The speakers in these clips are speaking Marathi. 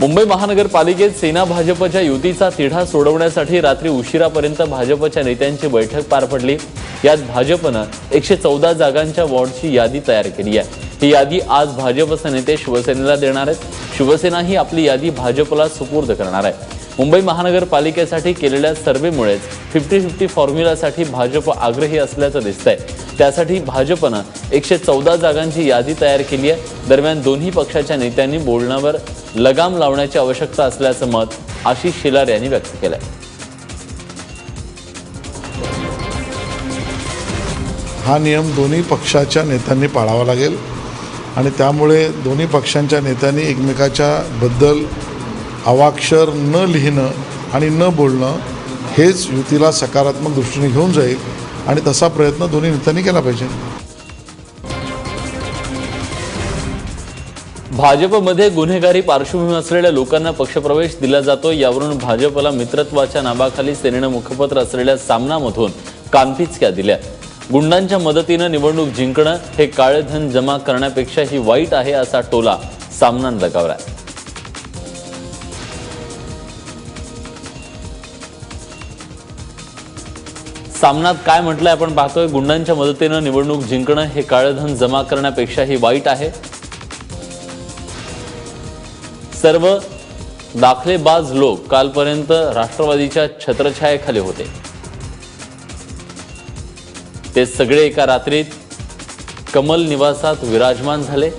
मुंबई महानगरपालिकेत सेना भाजपच्या युतीचा तिढा सोडवण्यासाठी रात्री उशिरापर्यंत भाजपच्या नेत्यांची बैठक पार पडली. यात भाजपनं एकशे चौदा जागांच्या वॉर्डची यादी तयार केली आहे. ही यादी आज भाजपचे नेते शिवसेनेला देणार आहेत. शिवसेना ही आपली यादी भाजपला सुपूर्द करणार आहे. मुंबई महानगरपालिकेसाठी केलेल्या सर्व्हेमुळेच फिफ्टी फिफ्टी फॉर्म्युलासाठी भाजप आग्रही असल्याचं दिसतंय. त्यासाठी भाजपनं एकशे चौदा जागांची यादी तयार केली आहे. दरम्यान दोन्ही पक्षाच्या नेत्यांनी बोलण्यावर लगाम लावण्याची आवश्यकता असल्याचं मत आशिष शेलार यांनी व्यक्त केलंय. हा नियम दोन्ही पक्षाच्या नेत्यांनी पाळावा लागेल आणि त्यामुळे दोन्ही पक्षांच्या नेत्यांनी एकमेकाच्या बद्दल अवाक्षर न लिहिणं आणि न बोलणं हेच युतीला सकारात्मक दृष्टीने घेऊन जाईल आणि तसा प्रयत्न दोन्ही नेत्यांनी केला पाहिजे. भाजपमध्ये गुन्हेगारी पार्श्वभूमी असलेल्या लोकांना पक्षप्रवेश दिला जातो यावरून भाजपला मित्रत्वाच्या नावाखाली सेनेनं मुखपत्र असलेल्या सामनामधून कानफिचक्या दिल्या. गुंडांच्या मदतीनं निवडणूक जिंकणं हे काळे धन जमा करण्यापेक्षाही वाईट आहे असा टोला सामनानं लगावलाय सामनात काय म्हटलंय आपण पाहतोय गुंडांच्या मदतीनं निवडणूक जिंकणं हे काळेधन जमा करण्यापेक्षा ही वाईट आहे. सर्व दाखलेबाज लोक कालपर्यंत राष्ट्रवादीच्या छत्रछायेखाली होते. ते सगळे एका रात्रीत कमल निवासात विराजमान झाले.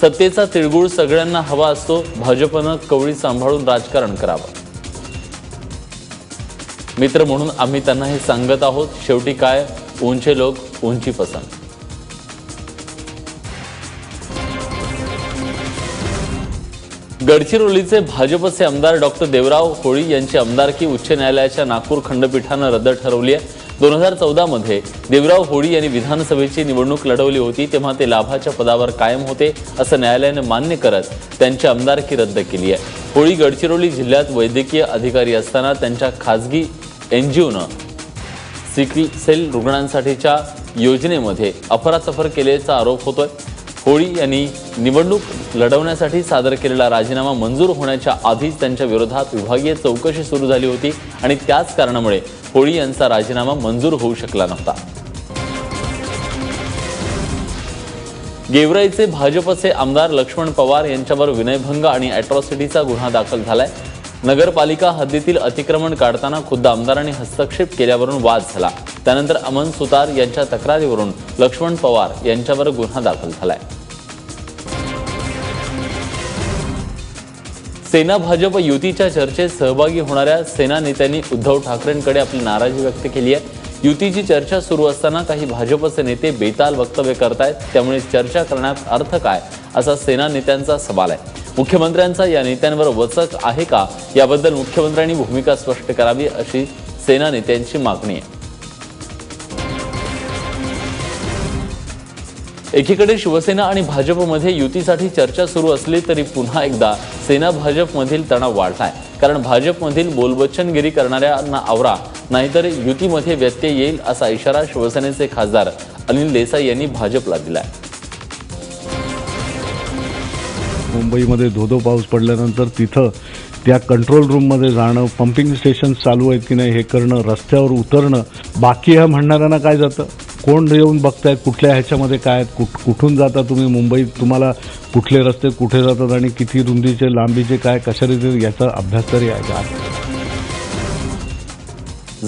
सत्तेचा तिळगुळ सगळ्यांना हवा असतो भाजपनं कवळी सांभाळून राजकारण करावं. मित्र म्हणून आम्ही त्यांना हे सांगत आहोत शेवटी काय? उंचे लोक उंची पसंत. गडचिरोलीचे भाजपचे आमदार डॉक्टर देवराव होळी यांची आमदारकी उच्च न्यायालयाच्या नागपूर खंडपीठानं रद्द ठरवली आहे. दोन हजार चौदामध्ये देवराव होळी यांनी विधानसभेची निवडणूक लढवली होती तेव्हा ते लाभाच्या पदावर कायम होते असं न्यायालयानं मान्य करत त्यांची आमदारकी रद्द केली आहे. होळी गडचिरोली जिल्ह्यात वैद्यकीय अधिकारी असताना त्यांच्या खासगी ओनं सिकल सेल रुग्णांसाठीच्या योजनेमध्ये अफरातफर केल्याचा आरोप होतोय. होळी यांनी निवडणूक लढवण्यासाठी सादर केलेला राजीनामा मंजूर होण्याच्या आधीच त्यांच्या विरोधात विभागीय चौकशी सुरू झाली होती आणि त्याच कारणामुळे होळी यांचा राजीनामा मंजूर होऊ शकला नव्हता. गेवराईचे भाजपचे आमदार लक्ष्मण पवार यांच्यावर विनयभंग आणि अॅट्रॉसिटीचा गुन्हा दाखल झालाय. नगरपालिका हद्दीतील अतिक्रमण काढताना खुद्द आमदारांनी हस्तक्षेप केल्यावरून वाद झाला. त्यानंतर अमन सुतार यांच्या तक्रारीवरून लक्ष्मण पवार यांच्यावर गुन्हा दाखल झालाय. सेना भाजप युतीच्या चर्चेत सहभागी होणाऱ्या सेना नेत्यांनी उद्धव ठाकरेंकडे आपली नाराजी व्यक्त केली आहे युतीची चर्चा सुरू असताना काही भाजपचे नेते बेताल वक्तव्य करतायत त्यामुळे चर्चा करण्यात अर्थ काय असा सेना नेत्यांचा सवाल आहे. मुख्यमंत्र्यांचा या नेत्यांवर वचक आहे का? याबद्दल मुख्यमंत्र्यांनी भूमिका स्पष्ट करावी अशी सेना नेत्यांची मागणी आहे. एकीकडे शिवसेना आणि भाजपमध्ये युतीसाठी चर्चा सुरू असली तरी पुन्हा एकदा सेना भाजपमधील तणाव वाढलाय. कारण भाजपमधील बोलबच्चनगिरी करणाऱ्यांना आवरा नाहीतर युतीमध्ये व्यत्यय येईल असा इशारा शिवसेनेचे खासदार अनिल देसाई यांनी भाजपला दिलाय. मुंबईमध्ये धोधो पाऊस पडल्यानंतर तिथं त्या कंट्रोल रूममध्ये जाणं पंपिंग स्टेशन चालू आहेत की नाही हे करणं रस्त्यावर उतरणं. बाकी ह्या म्हणणाऱ्यांना काय जातं? कोण येऊन बघतायत? कुठल्या ह्याच्यामध्ये काय आहेत? कुठ कुठून जाता तुम्ही? मुंबईत तुम्हाला कुठले रस्ते कुठे जातात? आणि किती रुंदीचे लांबीचे काय कशा रीतीने याचा अभ्यास तरी आहे. का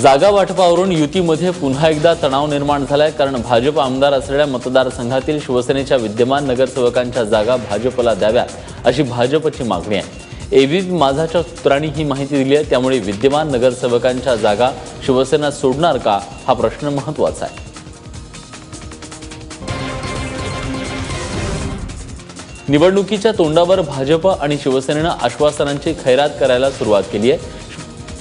जागा वाटपावरून युतीमध्ये पुन्हा एकदा तणाव निर्माण झालाय कारण भाजप आमदार असलेल्या मतदारसंघातील शिवसेनेच्या विद्यमान नगरसेवकांच्या जागा भाजपला द्याव्यात अशी भाजपची मागणी आहे. एबी माझाच्या सूत्रांनी ही माहिती दिली आहे त्यामुळे विद्यमान नगरसेवकांच्या जागा शिवसेना सोडणार का हा प्रश्न महत्त्वाचा आहे. निवडणुकीच्या तोंडावर भाजप आणि शिवसेनेनं आश्वासनांची खैरात करायला सुरुवात केली आहे.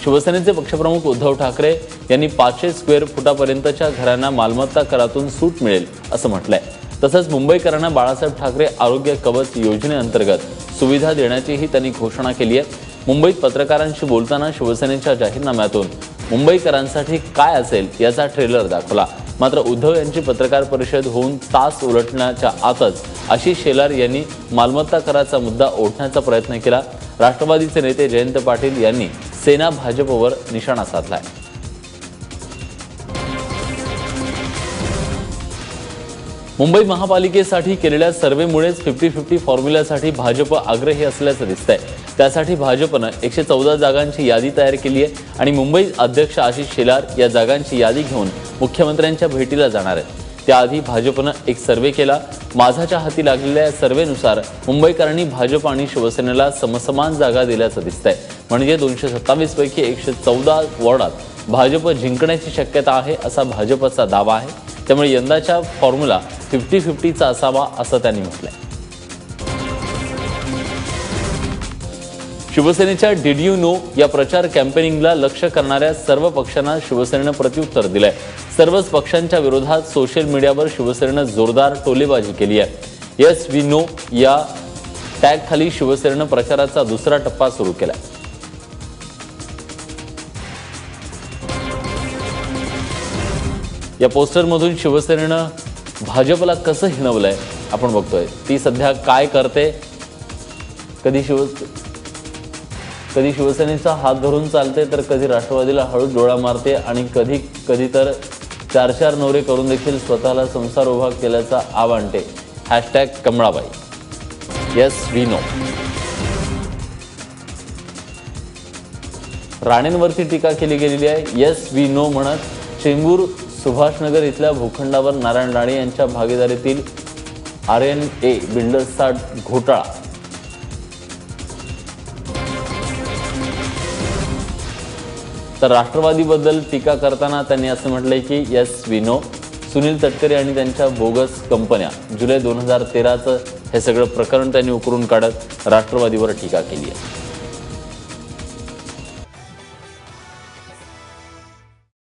शिवसेनेचे पक्षप्रमुख उद्धव ठाकरे यांनी पाचशे स्क्वेअर फुटापर्यंतच्या घरांना मालमत्ता करातून सूट मिळेल असं म्हटलंय. तसंच मुंबईकरांना बाळासाहेब ठाकरे आरोग्य कवच योजनेअंतर्गत सुविधा देण्याचीही त्यांनी घोषणा केली आहे. मुंबईत पत्रकारांशी बोलताना शिवसेनेच्या जाहीरनाम्यातून मुंबईकरांसाठी काय असेल याचा ट्रेलर दाखवला. मात्र उद्धव यांची पत्रकार परिषद होऊन तास उलटण्याच्या आतच आशिष शेलार यांनी मालमत्ता कराचा मुद्दा ओढण्याचा प्रयत्न केला. राष्ट्रवादीचे नेते जयंत पाटील यांनी सेना भाजपवर निशाणा साधलाय. मुंबई महापालिकेसाठी केलेल्या सर्व्हेमुळेच फिफ्टी फिफ्टी फॉर्म्युल्यासाठी भाजप आग्रही असल्याचं दिसतंय. त्यासाठी भाजपनं एकशे चौदा जागांची यादी तयार केली आहे आणि मुंबई अध्यक्ष आशिष शेलार या जागांची यादी घेऊन मुख्यमंत्र्यांच्या भेटीला जाणार आहेत. त्याआधी भाजपनं एक सर्व्हे केला माझाच्या हाती लागलेल्या सर्वेनुसार मुंबईकरांनी भाजप आणि शिवसेनेला समसमान जागा दिल्याचं दिसतंय. म्हणजे दोनशे सत्तावीस पैकी एकशे चौदा वॉर्डात भाजप जिंकण्याची शक्यता आहे असा भाजपचा दावा आहे. त्यामुळे यंदाच्या फॉर्म्युला फिफ्टी फिफ्टीचा असावा असं त्यांनी म्हटलंय. शिवसेनेच्या डीड यू नो या प्रचार कॅम्पेनिंगला लक्ष करणाऱ्या सर्व पक्षांना शिवसेनेनं प्रत्युत्तर दिलंय. सर्वच पक्षांच्या विरोधात सोशल मीडियावर शिवसेनेनं जोरदार टोलेबाजी केली आहे. येस वी नो या टॅगखाली शिवसेनेनं प्रचाराचा दुसरा टप्पा सुरू केला या पोस्टरमधून शिवसेनेनं भाजपला कसं हिणवलंय आपण बघतोय. ती सध्या काय करते? कधी शिव कधी शिवसेनेचा हात धरून चालते तर कधी राष्ट्रवादीला हळूच डोळा मारते आणि कधी कधी तर चार चार नवरे करून देखील स्वतःला संसार उभा केल्याचा आव आणते hashtag Kamalabai. Yes we know राणेंवरती टीका केली गेलेली आहे. येस वी नो म्हणत चेंबूर सुभाषनगर इथल्या भूखंडावर नारायण राणे यांच्या भागीदारीतील आर एन ए बिल्डर्सचा घोटाळा. तर राष्ट्रवादीबद्दल टीका करताना त्यांनी असं म्हटलंय की yes we know Sunil Tatkare आणि त्यांच्या बोगस कंपन्या जुलै दोन हजार तेराचं हे सगळं प्रकरण त्यांनी उकरून काढत राष्ट्रवादीवर टीका केली आहे.